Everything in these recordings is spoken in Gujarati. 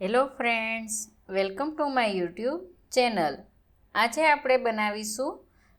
Hello friends welcome to my YouTube channel આજે આપણે બનાવીશું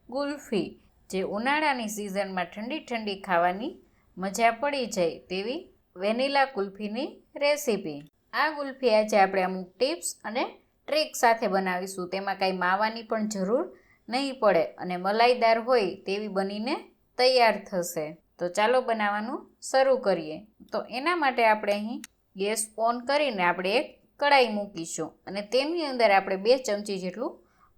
ગુલ્ફી, જે ઉનાળાની સિઝનમાં ઠંડી ઠંડી ખાવાની મજા પડી જાય તેવી વેનીલા કુલ્ફીની રેસીપી આ ગુલ્ફી આજે આપણે અમુક ટિપ્સ અને ટ્રીક સાથે બનાવીશું. તેમાં કાંઈ માવાની પણ જરૂર નહીં પડે અને મલાઈદાર હોય તેવી બનીને તૈયાર થશે. તો ચાલો બનાવવાનું શરૂ કરીએ. તો એના માટે આપણે અહીં ગેસ ઓન કરીને આપણે એક કડાઈ મૂકીશું અને તેની અંદર આપણે બે ચમચી જેટલું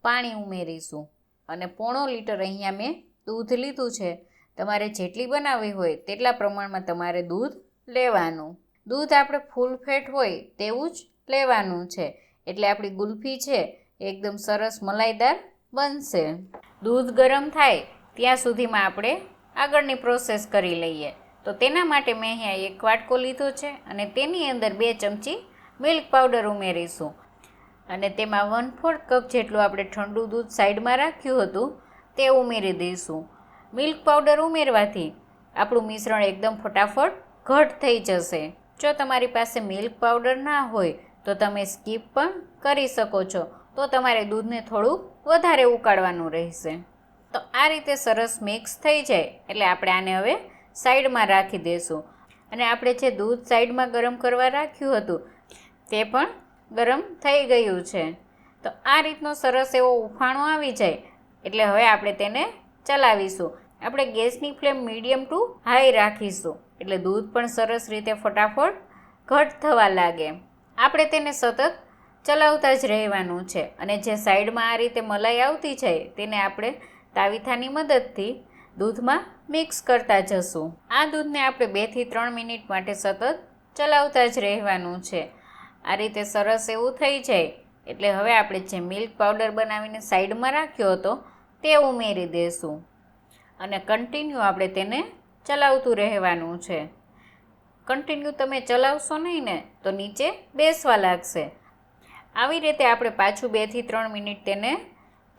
પાણી ઉમેરીશું. અને પોણો લીટર અહીંયા મેં દૂધ લીધું છે. તમારે જેટલી બનાવવી હોય તેટલા પ્રમાણમાં તમારે દૂધ લેવાનું. દૂધ આપણે ફૂલ ફેટ હોય તેવું જ લેવાનું છે. એટલે આપણી ગુલ્ફી છે એકદમ સરસ મલાઈદાર બનશે. દૂધ ગરમ થાય ત્યાં સુધીમાં આપણે આગળની પ્રોસેસ કરી લઈએ. તો તેના માટે મેં અહીંયા એક વાટકો લીધો છે અને તેની અંદર બે ચમચી મિલ્ક પાવડર ઉમેરીશું. અને તેમાં વન ફોર્થ કપ જેટલું આપણે ઠંડુ દૂધ સાઈડમાં રાખ્યું હતું, તે ઉમેરી દઈશું. મિલ્ક પાવડર ઉમેરવાથી આપણું મિશ્રણ એકદમ ફટાફટ ઘટ થઈ જશે. જો તમારી પાસે મિલ્ક પાવડર ના હોય, તો તમે સ્કીપ પણ કરી શકો છો. તો તમારે દૂધને થોડું વધારે ઉકાળવાનું રહેશે. તો આ રીતે સરસ મિક્સ થઈ જાય, એટલે આપણે આને હવે સાઈડમાં રાખી દઈશું. અને આપણે જે દૂધ સાઈડમાં ગરમ કરવા રાખ્યું હતું તે પણ ગરમ થઈ ગયું છે. તો આ રીતનો સરસ એવો ઉફાણો આવી જાય, એટલે હવે આપણે તેને ચલાવીશું. આપણે ગેસની ફ્લેમ મીડિયમ ટુ હાઈ રાખીશું, એટલે દૂધ પણ સરસ રીતે ફટાફટ ઘટ થવા લાગે. આપણે તેને સતત ચલાવતા જ રહેવાનું છે, અને જે સાઈડમાં આ રીતે મલાઈ આવતી છે તેને આપણે તાવીથાની મદદથી દૂધમાં મિક્સ કરતા જશું. આ દૂધને આપણે બેથી ત્રણ મિનિટ માટે સતત ચલાવતા જ રહેવાનું છે. આ રીતે સરસ એવું થઈ જાય. એટલે હવે આપણે જે મિલ્ક પાવડર બનાવીને સાઈડમાં રાખ્યો હતો, તે ઉમેરી દઈશું અને કન્ટિન્યુ આપણે તેને ચલાવતું રહેવાનું છે. કન્ટિન્યુ તમે ચલાવશો નહીં ને, તો નીચે બેસવા લાગશે. આવી રીતે આપણે પાછું બેથી ત્રણ મિનિટ તેને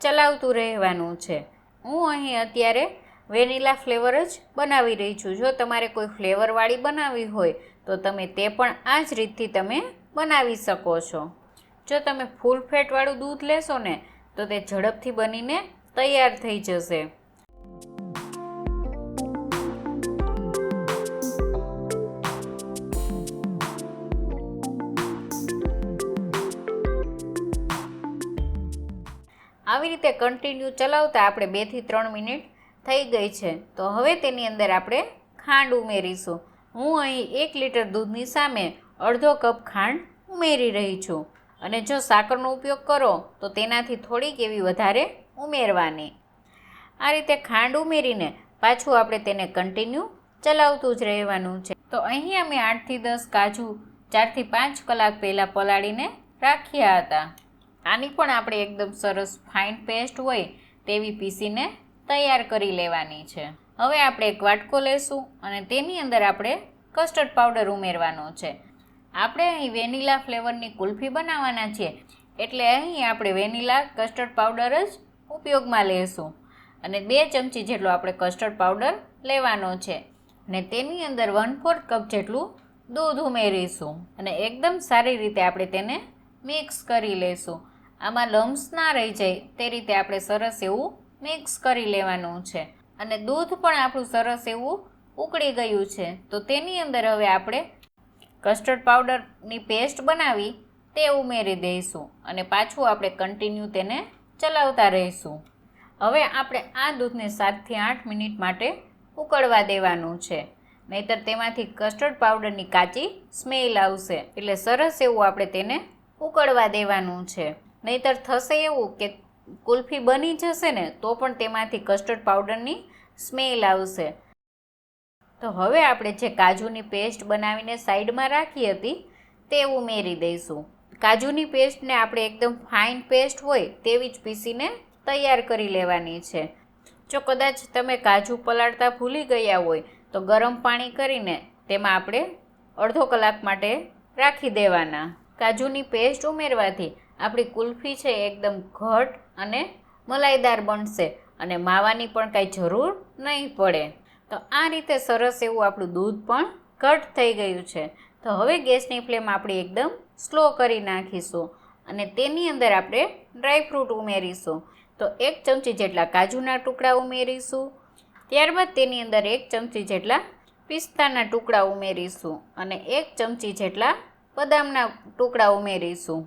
ચલાવતું રહેવાનું છે. હું અહીં અત્યારે વેનીલા ફ્લેવર જ બનાવી રહી છું. જો તમારે કોઈ ફ્લેવરવાળી બનાવવી હોય, તો તમે તે પણ આ જ રીતથી તમે બનાવી શકો છો. જો તમે ફૂલ ફેટવાળું દૂધ લેશો ને, તો તે ઝડપથી બનીને તૈયાર થઈ જશે. આવી રીતે કન્ટિન્યુ ચલાવતા આપણે બેથી ત્રણ મિનિટ થઈ ગઈ છે. તો હવે તેની અંદર આપણે ખાંડ ઉમેરીશું. હું અહીં એક લીટર દૂધની સામે અડધો કપ ખાંડ ઉમેરી રહી છું. અને જો સાકરનો ઉપયોગ કરો, તો તેનાથી થોડીક એવી વધારે ઉમેરવાની. આ રીતે ખાંડ ઉમેરીને પાછું આપણે તેને કન્ટિન્યુ ચલાવતું જ રહેવાનું છે. તો અહીં અમે આઠથી દસ કાજુ, ચારથી પાંચ કલાક પહેલાં પલાળીને રાખ્યા હતા. આની પણ આપણે એકદમ સરસ ફાઇન પેસ્ટ હોય તેવી પીસીને તૈયાર કરી લેવાની છે. હવે આપણે એક વાટકો લેશું અને તેની અંદર આપણે કસ્ટર્ડ પાવડર ઉમેરવાનો છે. આપણે અહીં વેનીલા ફ્લેવરની કુલ્ફી બનાવવાના છીએ એટલે અહીં આપણે વેનીલા કસ્ટર્ડ પાવડર જ ઉપયોગમાં લેશું. અને બે ચમચી જેટલો આપણે કસ્ટર્ડ પાવડર લેવાનો છે. અને તેની અંદર વન ફોર્થ કપ જેટલું દૂધ ઉમેરીશું. અને એકદમ સારી રીતે આપણે તેને મિક્સ કરી લઈશું આમાં લમ્સ ના રહી જાય તે રીતે આપણે સરસ એવું મિક્સ કરી લેવાનું છે. અને દૂધ પણ આપણું સરસ એવું ઉકળી ગયું છે. તો તેની અંદર હવે આપણે કસ્ટર્ડ પાવડરની પેસ્ટ બનાવી તે ઉમેરી દઈશું અને પાછું આપણે કન્ટિન્યુ તેને ચલાવતા રહીશું. હવે આપણે આ દૂધને સાતથી આઠ મિનિટ માટે ઉકળવા દેવાનું છે. નહીતર તેમાંથી કસ્ટર્ડ પાવડરની કાચી સ્મેલ આવશે. એટલે સરસ એવું આપણે તેને ઉકળવા દેવાનું છે. નહીતર થશે એવું કે કુલ્ફી બની જશે ને, તો પણ તેમાંથી કસ્ટર્ડ પાવડરની સ્મેલ આવશે. તો હવે આપણે જે કાજુની પેસ્ટ બનાવીને સાઈડમાં રાખી હતી, તે ઉમેરી દઈશું. કાજુની પેસ્ટને આપણે એકદમ ફાઇન પેસ્ટ હોય તેવી જ પીસીને તૈયાર કરી લેવાની છે. જો કદાચ તમે કાજુ પલાળતા ભૂલી ગયા હોય, તો ગરમ પાણી કરીને તેમાં આપણે અડધો કલાક માટે રાખી દેવાના. કાજુની પેસ્ટ ઉમેરવાથી આપણી કુલ્ફી છે એકદમ ઘટ અને મલાઈદાર બનશે અને માવાની પણ કાંઈ જરૂર નહીં પડે. તો આ રીતે સરસ એવું આપણું દૂધ પણ કટ થઈ ગયું છે. તો હવે ગેસની ફ્લેમ આપણી એકદમ સ્લો કરી નાખીશું અને તેની અંદર આપણે ડ્રાયફ્રૂટ ઉમેરીશું. તો એક ચમચી જેટલા કાજુના ટુકડા ઉમેરીશું. ત્યારબાદ તેની અંદર એક ચમચી જેટલા પિસ્તાના ટુકડા ઉમેરીશું અને એક ચમચી જેટલા બદામના ટુકડા ઉમેરીશું.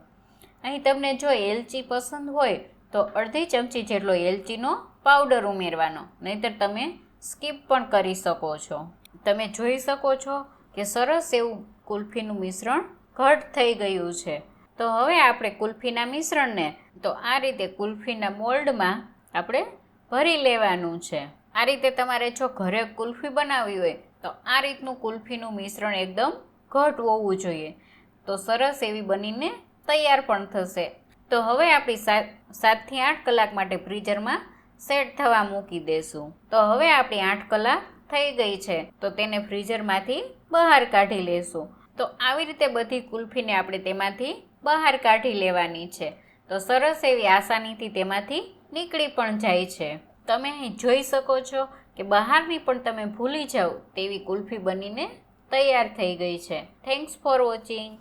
અહીં તમને જો એલચી પસંદ હોય તો અડધી ચમચી જેટલો એલચીનો પાવડર ઉમેરવાનો, નહીંતર તમે સ્કીપ પણ કરી શકો છો. તમે જોઈ શકો છો કે સરસ એવું કુલ્ફીનું મિશ્રણ ઘટ થઈ ગયું છે. તો હવે આપણે કુલ્ફીના મિશ્રણને, તો આ રીતે કુલ્ફીના મોલ્ડમાં આપણે ભરી લેવાનું છે. આ રીતે તમારે જો ઘરે કુલ્ફી બનાવવી હોય, તો આ રીતનું કુલ્ફીનું મિશ્રણ એકદમ ઘટ હોવું જોઈએ. તો સરસ એવી બનીને તૈયાર પણ થશે. તો હવે આપણી સાત સાતથી આઠ કલાક માટે ફ્રીઝરમાં સેટ થવા મૂકી દેશું. તો હવે આપણી આઠ કલાક થઈ ગઈ છે. તો તેને ફ્રીઝરમાંથી બહાર કાઢી લેશું. તો આવી રીતે બધી કુલ્ફીને આપણે તેમાંથી બહાર કાઢી લેવાની છે. તો સરસ એવી આસાનીથી તેમાંથી નીકળી પણ જાય છે. તમે અહીં જોઈ શકો છો કે બહારની પણ તમે ભૂલી જાઓ તેવી કુલ્ફી બનીને તૈયાર થઈ ગઈ છે. Thanks for watching